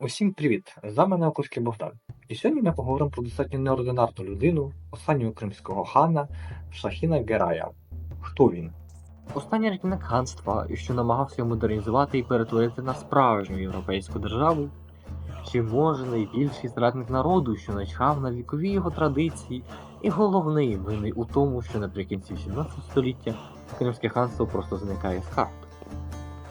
Усім привіт! З вами Науківський Богдан. І сьогодні ми поговоримо про достатньо неординарну людину, останнього кримського хана Шахіна Герая. Хто він? Останній рятівник ханства, що намагався модернізувати і перетворити на справжню європейську державу. Чи може найбільший зрадник народу, що начхав на вікові його традиції, і головний винний у тому, що наприкінці 17 століття Кримське ханство просто зникає з карт.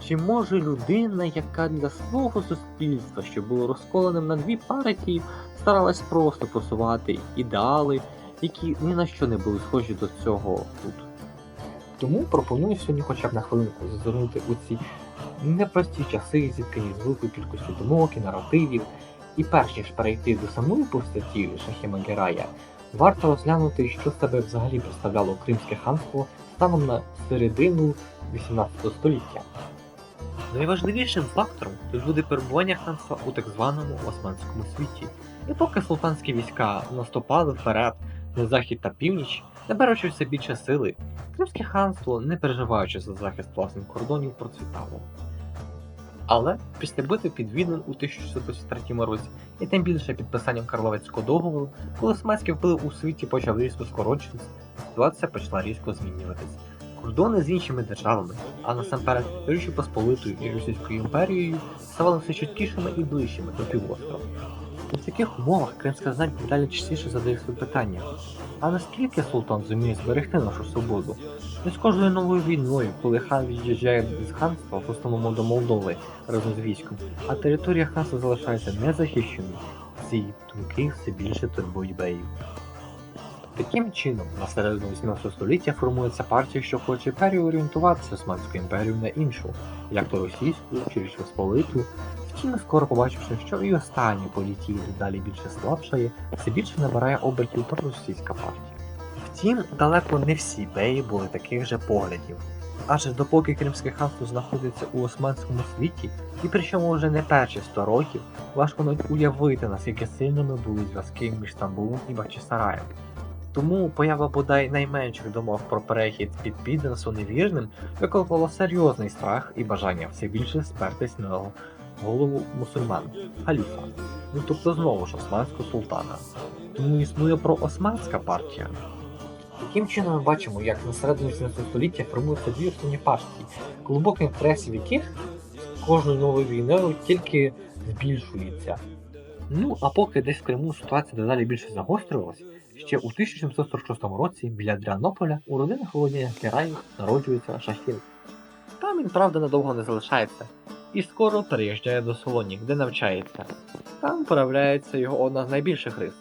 Чи може людина, яка для свого суспільства, що було розколеним на дві партії, старалась просто просувати ідеали, які ні на що не були схожі до цього тут? Тому пропоную сьогодні хоча б на хвилинку зазирнути у ці непрості часи, зіткані з великою кількістю думок і наративів. І перш ніж перейти до самої постаті Шахіма Герая, варто розглянути, що з себе взагалі представляло Кримське ханство станом на середину 18 століття. Найважливішим фактором тут буде перебування ханства у так званому Османському світі. І поки султанські війська наступали вперед на захід та північ, набираючи все більше сили, Кримське ханство, не переживаючи за захист власних кордонів, процвітало. Але після битви під Віднем у 1623 році, і тим більше підписанням Карловецького договору, коли османський вплив у світі почав різко скорочуватися, ситуація почала різко змінюватись. Кордони з іншими державами, а насамперед Річі Посполитою і Російською імперією, ставали все чіткішими і ближчими до півострова. У таких умовах кримська знать далі частіше задає собі питання: а наскільки султан зуміє зберегти нашу свободу? І з кожною новою війною, коли хан від'їжджає з ханства в основному до Молдови разом з військом, а територія ханства залишається незахищеною, ці думки все більше турбують беїв. Таким чином, на середину 18 століття формується партія, що хоче переорієнтуватися Османську імперію на іншу, як то російську чи Річ Посполиту. Втім, скоро побачивши, що і останній політій далі більше слабшає, все більше набирає обертів проросійська партія. Втім, далеко не всі беї були таких же поглядів. Адже допоки Кримське ханство знаходиться у османському світі, і причому вже не перші 100 років, важко навіть уявити, наскільки сильними були зв'язки між Стамбулом і Бахчисараєм. Тому поява бодай найменших думок про перехід під підданство невірним викликало серйозний страх і бажання все більше спертись на голову мусульман халіфа. Ну тобто знову ж османського султана. Тому існує проосманська партія. Таким чином ми бачимо, як на середині 17 століття формуються дві основні партії, глибокі інтереси яких з кожною новою війною тільки збільшується. Ну а поки десь в Криму ситуація дедалі більше загострювалась, Ще у 1746 році біля Дріанополя у родинах Володіння Гераїв народжується Шахін. Там він, правда, надовго не залишається і скоро переїжджає до Солонік, де навчається. Там проявляється його одна з найбільших рис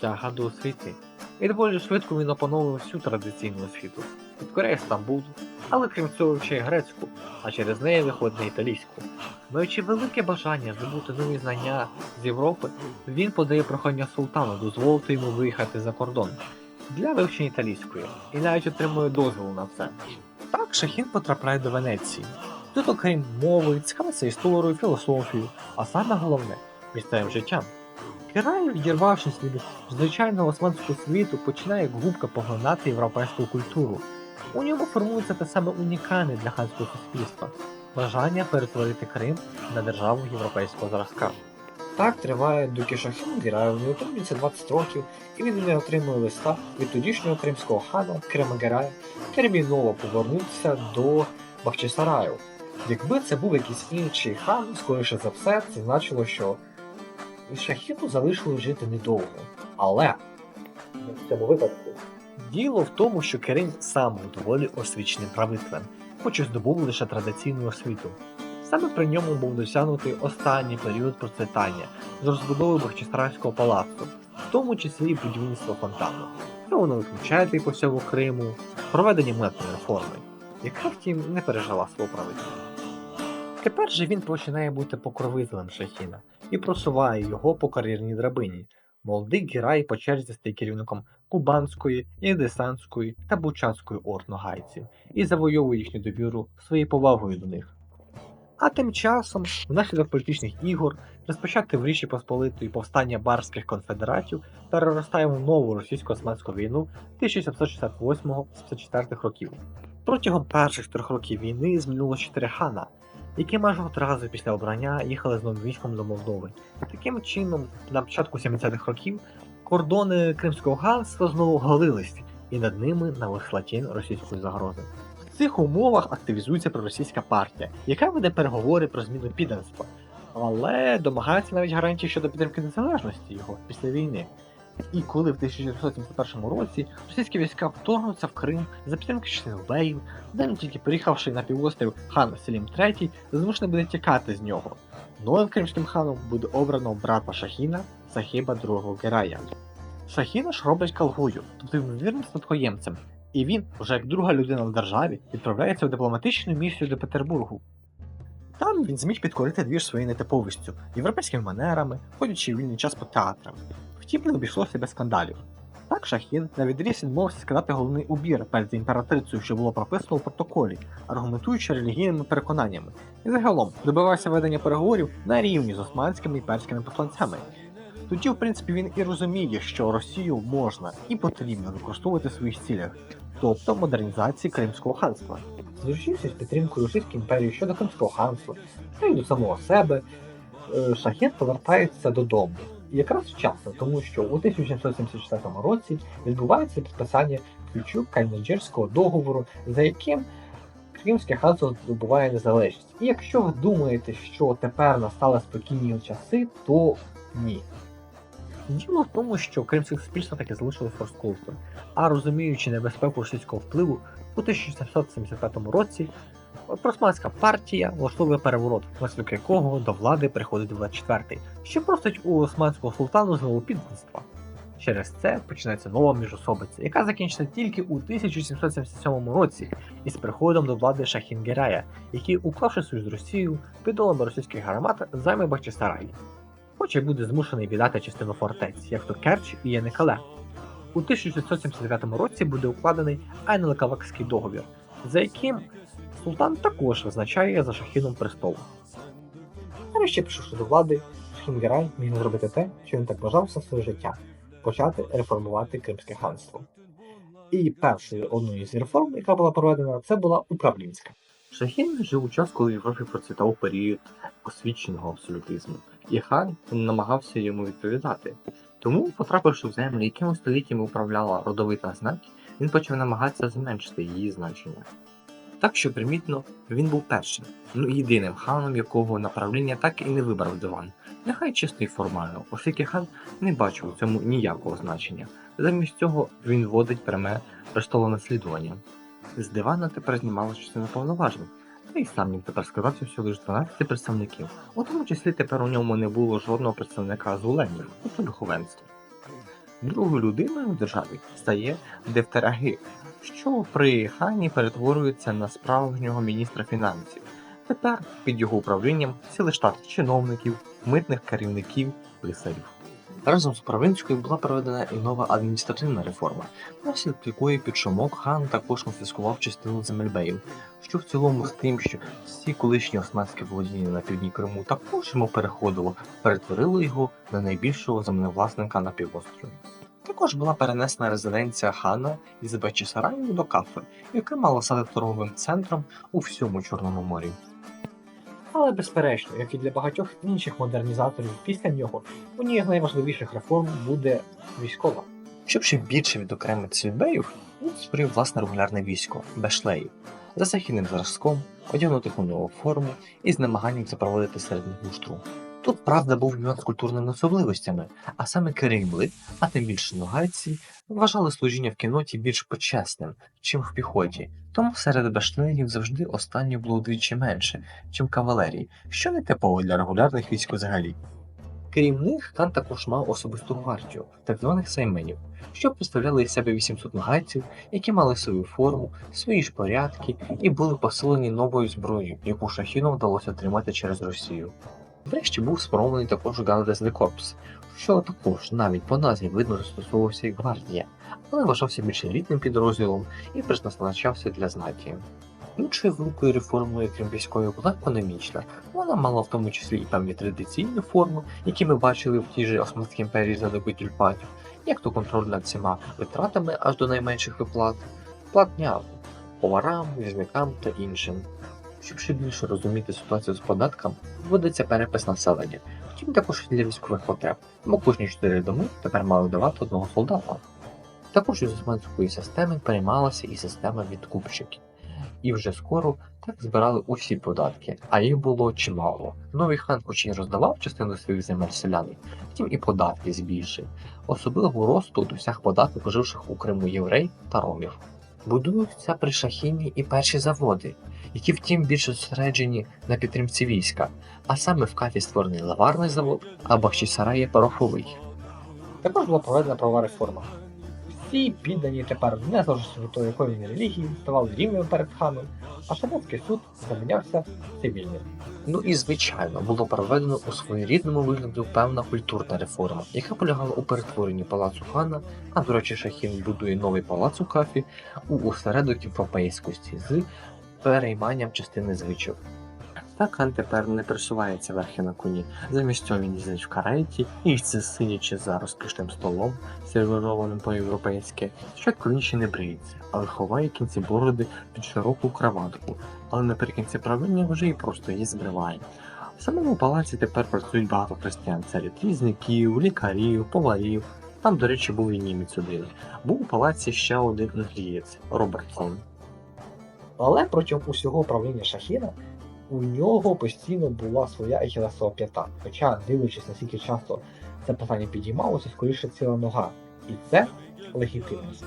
тяга до освіти. І доволі швидко він опановує всю традиційну освіту, підкоряє Стамбул, але крім цього вчає грецьку, а через неї виходить на італійську. Маючи велике бажання здобути нові знання з Європи, він подає прохання султану дозволити йому виїхати за кордон для вивчення італійської і навіть отримує дозвіл на це. Так Шахін потрапляє до Венеції. Тут, окрім мови, цікавиться історією, філософією, а саме головне місцевим життям. Кирай, відірвавшись від звичайного османського світу, починає як губка поглинати європейську культуру. У ньому формується те саме унікальне для ханського суспільства бажання перетворити Крим на державу європейського зразка. Так триває, доки Шахін Гераю не отримується 20 років, і він не отримує листа від тодішнього кримського хана Крема Герая терміново повернутися до Бахчисараю. Якби це був якийсь інший хан, скоріше за все, це значило, що Шахіну залишилось жити недовго. Але в цьому випадку діло в тому, що Керим сам був доволі освіченим правителем, хоч і здобув лише традиційну освіту. Саме при ньому був досягнутий останній період процвітання з розбудови Бахчисарайського палацу, в тому числі і будівництва фонтану. Воно виключає по всьому Криму, проведення монетної реформи, яка втім не пережила свого правителя. Тепер же він починає бути покровителем Шахіна і просуває його по кар'єрній драбині. Молодий Герай по черзі стає керівником Кубанської, Єдесанської та Бучанської орд ногайців і завойовує їхню довіру своєю повагою до них. А тим часом, внаслідок політичних ігор, розпочати в Річі Посполитої повстання барських конфедератів переростає в нову російсько-османську війну 1768-74 років. Протягом перших трьох років війни змінило чотири хана. які майже одразу після обрання їхали з новим військом до Молдови. Таким чином, на початку 70-х років кордони Кримського ханства знову галились, і над ними нависла тінь російської загрози. В цих умовах активізується проросійська партія, яка веде переговори про зміну підданства, але домагається навіть гарантії щодо підтримки незалежності його після війни. І коли в 1971 році російські війська вторгнуться в Крим за підтримки частин беїв, де тільки приїхавши на півострів хан Селім III, змушений буде тікати з нього. Новим кримським ханом буде обрано брата Шахіна Сахіба II Герая. Шахіна ж роблять калгою, тобто ймовірним спадкоємцем, і він, вже як друга людина в державі, відправляється в дипломатичну місію до Петербургу. Там він зміг підкорити двір своєю нетиповістю, європейськими манерами, ходячи в вільний час по театрам. Втім, не обійшлося без скандалів. Так Шахін на відріз відмовився сказати головний убір перед імператрицею, що було прописано у протоколі, аргументуючи релігійними переконаннями, і загалом добивався ведення переговорів на рівні з османськими і перськими посланцями. Тоді, в принципі, він і розуміє, що Росію можна і потрібно використовувати в своїх цілях, тобто модернізації Кримського ханства. Зручився з підтримкою Російської імперії щодо Кримського ханства, та й до самого себе, е, Шахін повертається додому. Якраз вчасно, тому що у 1774 році відбувається підписання ключу Кальмеджерського договору, за яким Кримське ханство здобуває незалежність. І якщо ви думаєте, що тепер настали спокійні часи, то ні. Діло в тому, що кримське суспільство таки залишилось розколотим, а розуміючи небезпеку російського впливу, у 1775 році Просманська партія влаштовує переворот, внаслідок якого до влади приходить 24-й, що просить у османського султану знову підданства. Через це починається нова міжособиця, яка закінчиться тільки у 1777 році із приходом до влади Шахінгерая, який, уклавши союз з Росією, під долами російських гармат займе Бахчисарай. Хоч і буде змушений віддати частину фортець, як то Керч і Яникале. У 1679 році буде укладений Айнлекавакський договір, за яким Султан також визначає за шахіном престол. Нарешті прийшовши до влади, Шахінгерай міг зробити те, що він так бажав все своє життя почати реформувати Кримське ханство. І першою одною з реформ, яка була проведена, це була управлінська. Шахін жив у час, коли в Європі процвітав період освіченого абсолютизму, і хан намагався йому відповідати. Тому, потрапивши в землі, якими століттями управляла родовита знать, він почав намагатися зменшити її значення. Так що примітно, він був першим, ну єдиним ханом, якого направління так і не вибрав диван. Нехай чисто і формально, оскільки хан не бачив у цьому ніякого значення. Замість цього він вводить пряме престолонаслідування. З дивана тепер знімала частина повноважень, й сам він тепер сказався всього лише 12 представників, у тому числі тепер у ньому не було жодного представника з уленів, тобто духовенства. Другою людиною в державі стає Дефтераги, що при хані перетворюється на справжнього міністра фінансів. Тепер під його управлінням цілий штат чиновників, митних керівників, писарів. Разом з Провинською була проведена і нова адміністративна реформа, внаслідок якої під шумок хан також конфіскував частину земельбеїв, що в цілому з тим, що всі колишні османські володіння на півдні Криму також йому переходило, перетворило його на найбільшого землевласника на півострові. Також була перенесена резиденція хана із Бечісараю до Кафи, яка мала стати торговим центром у всьому Чорному морі. Але безперечно, як і для багатьох інших модернізаторів після нього, однією з найважливіших реформ буде військова. Щоб ще більше відокремити світбеїв, він створив власне регулярне військо бешлеїв за західним зразком, одягнутих у нову форму і з намаганням запровадити середню гуштру. Тут правда був нюанс з культурними особливостями, а саме кереймли, а тим більше ногайці, вважали служіння в кіноті більш почесним, чим в піхоті, тому серед бешлеїв завжди останнє було вдвічі менше, чим кавалерії, що не типово для регулярних військ взагалі. Крім них, хан також мав особисту гвардію, так званих сайменів, що представляли із себе 800 нагайців, які мали свою форму, свої ж порядки і були посилені новою зброєю, яку шахіну вдалося отримати через Росію. Врешті був сформований також Галдесний корпус, що також навіть по назві видно застосовувався як гвардія, але вважався більш елітним підрозділом і призначався для знаті. Іншою великою реформою крім військової була економічна. Вона мала в тому числі і певні традиційні форми, які ми бачили в тій же Османській імперії за доби тюльпанів, як то контроль над всіма витратами аж до найменших виплат, платня поварам, візникам та іншим. Щоб ще більше розуміти ситуацію з податком, вводиться перепис населення, втім також для військових потреб, бо кожні 4 доми тепер мали давати одного солдата. Також із османської системи переймалася і система відкупщиків. І вже скоро так збирали усі податки, а їх було чимало. Новий хан хоч і роздавав частину своїх земель селянам, втім і податки збільшив. Особливого росту досяг податок живших у Криму єврей та ромів. Будуються при Шахіні і перші заводи, які втім більше зосереджені на підтримці війська, а саме в Кафі створений лаварний завод, а Бахчисараї пороховий. Також була проведена правова реформа. Всі піддані тепер незалежно від якої релігії ставали рівними перед ханом, а шамотський суд замінявся цивільним. Ну і звичайно було проведено у своєрідному вигляді певна культурна реформа, яка полягала у перетворенні палацу хана, а до речі, Шахін будує новий палац у кафі у осередок європейськості з перейманням частини звичок. Так хан тепер не пересувається верхи на коні. Замість цього він їздить в кареті, і це сидячи за розкішним столом, сервірованим по-європейськи. Спочатку він не бриється, але ховає кінці бороди під широку краватку, але наприкінці правління вже і просто її збриває. В самому палаці тепер працюють багато християн серед різників, лікарів, поварів. Там, до речі, був і німець один. Був у палаці ще один англієць Робертсон. Але протягом усього правління Шахіна у нього постійно була своя ехілесова п'ята. Хоча, дивлячись, наскільки часто це питання підіймалося, скоріше ціла нога. І це легітимність.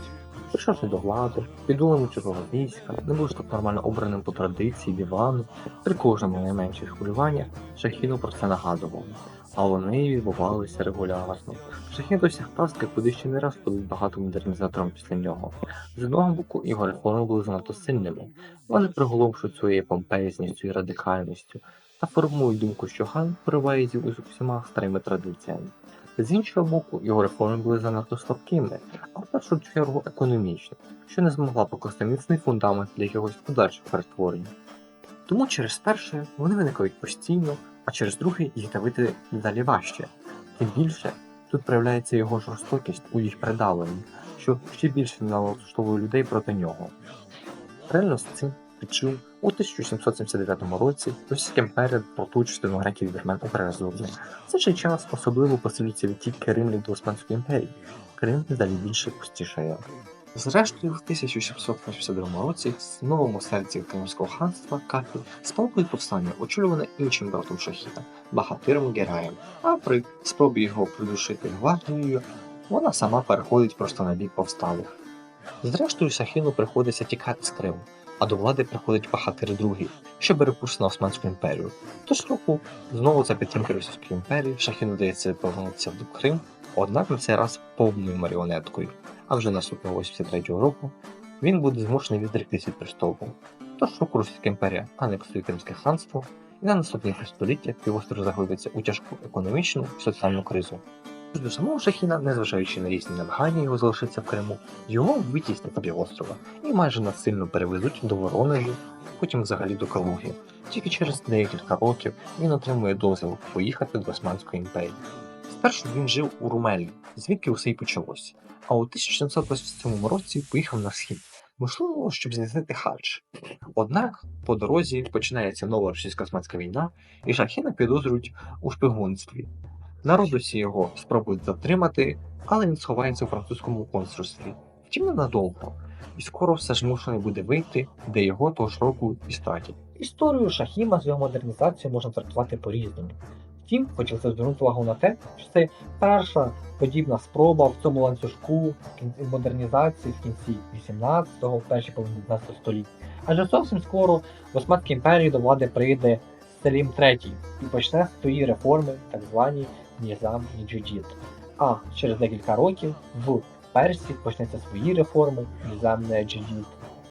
Прийшовши до влади, підулами чужого війська, не був так нормально обраним по традиції дивану, при кожному найменших хвилюваннях Шахіну про це нагадував. А вони відбувалися регулярно. Шахін досяг пастки, куди ще не раз ходить багато модернізатором після нього. З одного боку, його реформи були занадто сильними, вони приголомшують своєю помпезністю і радикальністю та формують думку, що хан пориває зі усіма старими традиціями. З іншого боку, його реформи були занадто слабкими, а в першу чергу економічно, що не змогла покласти міцний фундамент для якогось подальших перетворень. Тому через перше вони виникають постійно, а через друге їх давити далі важче. Тим більше тут проявляється його жорстокість у їх придавленні, що ще більше налаштовує людей проти нього. Реально з цим відчув у 1779 році Російська імперія частину греків вірмен Україна. В цей час особливо посилюється відтік Римлян до Османської імперії. Крим далі більше пустішає. Зрештою, в 1782 році в новому серці Кримського ханства Кафі спалкує повстання, очолюване іншим братом Шахіта, Бахатиром Гераєм, а при спробі його придушити гвардією, вона сама переходить просто на бік повсталих. Зрештою, Шахіну приходиться тікати з Криму, а до влади приходить Бахатир II, що бере курс на Османську імперію. Тож року знову за підтримки Російської імперії Шахіну дається повернутися в Крим, однак на цей раз повною маріонеткою. А вже наступного 83-го року він буде змушений відректися від престолу. Тож року Російська імперія анексує Кримське ханство, і на наступні століття півострів заглибиться у тяжку економічну і соціальну кризу. До самого Шахіна, незважаючи на різні намагання його залишитися в Криму, його витіснять з півострова і майже насильно перевезуть до Воронежу, потім взагалі до Калуги. Тільки через декілька років він отримує дозвіл поїхати до Османської імперії. Спершу він жив у Румелі, звідки усе й почалось, а у 1727 році поїхав на схід, можливо, щоб здійснити хадж. Однак по дорозі починається нова російсько-османська війна, і Шахіна підозрюють у шпигунстві. На Родосі його спробують затримати, але він сховається у французькому консульстві. Втім, ненадовго. І скоро все ж змушений буде вийти, де його того ж року і стратять. Історію Шахіма з його модернізацією можна трактувати по-різному. Втім, хотілося звернути увагу на те, що це перша подібна спроба в цьому ланцюжку модернізації в кінці 18-го, в першій половині 19 століття. Адже зовсім скоро в Османській імперії до влади прийде Селім III і почне свої реформи, так звані Нізам і Джудіт. А через декілька років в Персії почнеться свої реформи, Нізам не Джудіт.